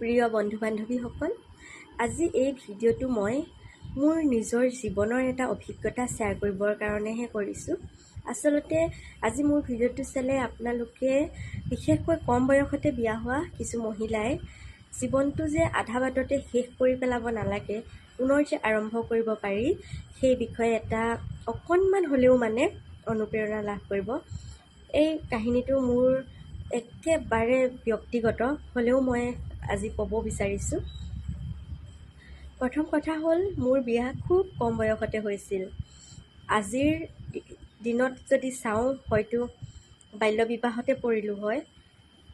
প্ৰিয় বন্ধু বান্ধৱীসকল আজি এই ভিডিঅ'টো মই মোৰ নিজৰ জীৱনৰ এটা অভিজ্ঞতা শ্বেয়াৰ কৰিবৰ কাৰণেহে কৰিছোঁ। আচলতে আজি মোৰ ভিডিঅ'টো চালে আপোনালোকে বিশেষকৈ কম বয়সতে বিয়া হোৱা কিছু মহিলাই জীৱনটো যে আধা বাটতে শেষ কৰি পেলাব নালাগে পুনৰ যে আৰম্ভ কৰিব পাৰি সেই বিষয়ে এটা অকণমান হ'লেও মানে অনুপ্ৰেৰণা লাভ কৰিব। এই কাহিনীটো মোৰ একেবাৰে ব্যক্তিগত হ'লেও মই আজি ক'ব বিচাৰিছোঁ। প্ৰথম কথা হ'ল মোৰ বিয়া খুব কম বয়সতে হৈছিল। আজিৰ দিনত যদি চাওঁ হয়তো বাল্য বিবাহতে পৰিলোঁ হয়।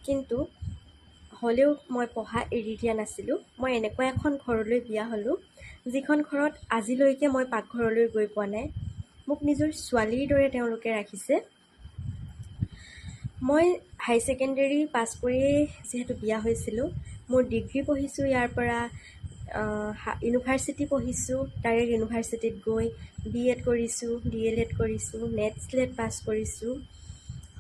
কিন্তু হ'লেও মই পঢ়া এৰি দিয়া নাছিলোঁ। মই এনেকুৱা এখন ঘৰলৈ বিয়া হ'লোঁ যিখন ঘৰত আজিলৈকে মই পাকঘৰলৈ গৈ পোৱা নাই। মোক নিজৰ ছোৱালীৰ দৰে তেওঁলোকে ৰাখিছে। মই হাই ছেকেণ্ডেৰী পাছ কৰিয়েই যিহেতু বিয়া হৈছিলোঁ মোৰ ডিগ্ৰী পঢ়িছোঁ ইয়াৰ পৰা ইউনিভাৰ্চিটি পঢ়িছোঁ ডাইৰেক্ট ইউনিভাৰ্চিটিত গৈ বি এড কৰিছোঁ ডি এল এড কৰিছোঁ নেট স্লেট পাছ কৰিছোঁ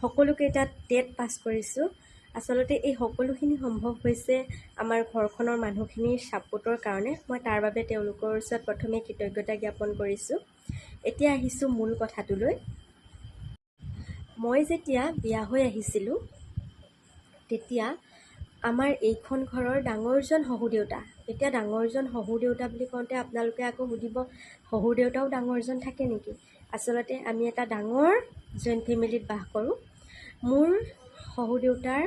সকলোকেইটাত টেট পাছ কৰিছোঁ। আচলতে এই সকলোখিনি সম্ভৱ হৈছে আমাৰ ঘৰখনৰ মানুহখিনিৰ ছাপোৰ্টৰ কাৰণে মই তাৰ বাবে তেওঁলোকৰ ওচৰত প্ৰথমে কৃতজ্ঞতা জ্ঞাপন কৰিছোঁ। এতিয়া আহিছোঁ মূল কথাটোলৈ। মই যেতিয়া বিয়া হৈ আহিছিলোঁ তেতিয়া আমাৰ এইখন ঘৰৰ ডাঙৰজন শহুৰ দেউতা। এতিয়া ডাঙৰজন শহুৰ দেউতা বুলি কওঁতে আপোনালোকে আকৌ সুধিব শহুৰ দেউতাও ডাঙৰজন থাকে নেকি? আচলতে আমি এটা ডাঙৰ জইণ্ট ফেমিলিত বাস কৰোঁ। মোৰ শহুৰ দেউতাৰ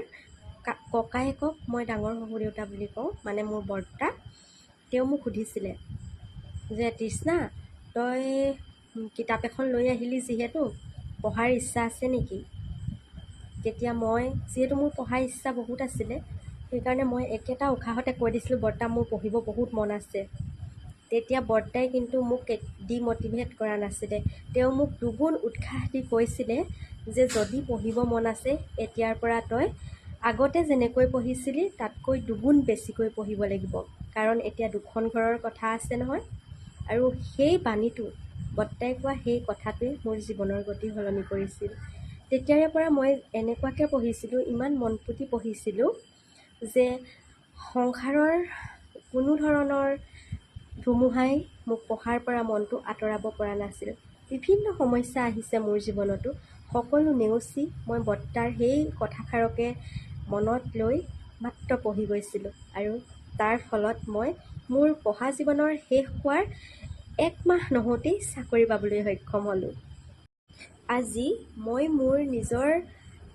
ককায়েকক মই ডাঙৰ শহুৰ দেউতা বুলি কওঁ মানে মোৰ বৰ্তা। তেওঁ মোক সুধিছিলে যে তৃষ্ণা তই কিতাপ এখন লৈ আহিলি যিহেতু পঢ়াৰ ইচ্ছা আছে নেকি? তেতিয়া মই যিহেতু মোৰ পঢ়াৰ ইচ্ছা বহুত আছিলে সেইকাৰণে মই একেটা উশাহতে কৈ দিছিলোঁ বৰ্তা মোৰ পঢ়িব বহুত মন আছে। তেতিয়া বৰ্তাই কিন্তু মোক ডিমটিভেট কৰা নাছিলে। তেওঁ মোক দুগুণ উৎসাহ দি কৈছিলে যে যদি পঢ়িব মন আছে এতিয়াৰ পৰা তই আগতে যেনেকৈ পঢ়িছিলি তাতকৈ দুগুণ বেছিকৈ পঢ়িব লাগিব। কাৰণ এতিয়া দুখন ঘৰৰ কথা আছে নহয়। আৰু সেই বাণীটো বৰ্তাই কোৱা সেই কথাটোৱে মোৰ জীৱনৰ গতি সলনি কৰিছিল। তেতিয়াৰে পৰা মই এনেকুৱাকৈ পঢ়িছিলোঁ ইমান মন পুতি পঢ়িছিলোঁ যে সংসাৰৰ কোনো ধৰণৰ ধুমুহাই মোক পঢ়াৰ পৰা মনটো আঁতৰাব পৰা নাছিল। বিভিন্ন সমস্যা আহিছে মোৰ জীৱনতো। সকলো নেওচি মই বৰ্তাৰ সেই কথাষাৰকে মনত লৈ মাত্ৰ পঢ়ি গৈছিলোঁ আৰু তাৰ ফলত মই মোৰ পঢ়া জীৱনৰ শেষ হোৱাৰ এক মাহ নহওঁতেই চাকৰি পাবলৈ সক্ষম হ'লোঁ। আজি মই মোৰ নিজৰ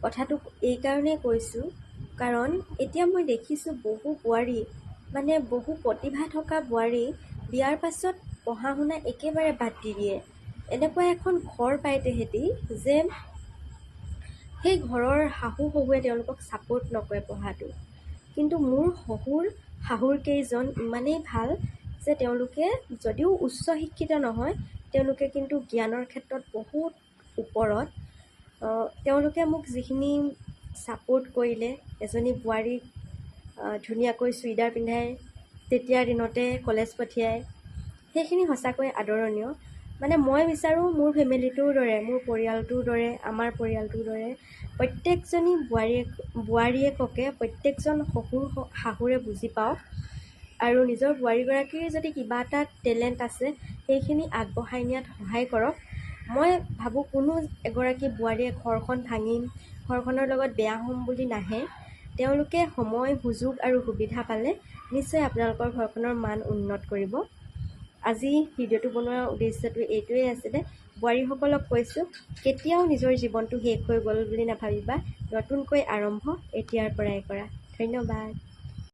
কথাটো এইকাৰণেই কৈছোঁ কাৰণ এতিয়া মই দেখিছোঁ বহু বোৱাৰী মানে বহু প্ৰতিভা থকা বোৱাৰী বিয়াৰ পাছত পঢ়া শুনা একেবাৰে বাদ দি দিয়ে। এনেকুৱা এখন ঘৰ পায় তেহেঁতি যে সেই ঘৰৰ শাহু শহুৱে তেওঁলোকক ছাপোৰ্ট নকৰে পঢ়াটো। কিন্তু মোৰ শহুৰ শাহুৰকেইজন ইমানেই ভাল যে তেওঁলোকে যদিও উচ্চ শিক্ষিত নহয় তেওঁলোকে কিন্তু জ্ঞানৰ ক্ষেত্ৰত বহুত ওপৰত। তেওঁলোকে মোক যিখিনি ছাপোৰ্ট কৰিলে এজনী বোৱাৰীক ধুনীয়াকৈ চুইদাৰ পিন্ধাই তেতিয়াৰ দিনতে কলেজ পঠিয়াই। সেইখিনি সঁচাকৈ আদৰণীয়। মানে মই বিচাৰোঁ মোৰ ফেমিলিটোৰ দৰে মোৰ পৰিয়ালটোৰ দৰে আমাৰ পৰিয়ালটোৰ দৰে প্ৰত্যেকজনী বোৱাৰীয়েক বোৱাৰীয়েককে প্ৰত্যেকজন শহুৰ শাহুৰে বুজি পাওক আৰু নিজৰ বোৱাৰীগৰাকীৰ যদি কিবা এটা টেলেণ্ট আছে সেইখিনি আগবঢ়াই নিয়াত সহায় কৰক। মই ভাবোঁ কোনো এগৰাকী বোৱাৰীয়ে ঘৰখন ভাঙিম ঘৰখনৰ লগত বেয়া হ'ম বুলি নাহে। তেওঁলোকে সময় সুযোগ আৰু সুবিধা পালে নিশ্চয় আপোনালোকৰ ঘৰখনৰ মান উন্নত কৰিব। আজি ভিডিঅ'টো বনোৱাৰ উদ্দেশ্যটো এইটোৱেই আছিলে বোৱাৰীসকলক কৈছোঁ কেতিয়াও নিজৰ জীৱনটো শেষ হৈ গ'ল বুলি নাভাবিবা নতুনকৈ আৰম্ভ এতিয়াৰ পৰাই কৰা। ধন্যবাদ।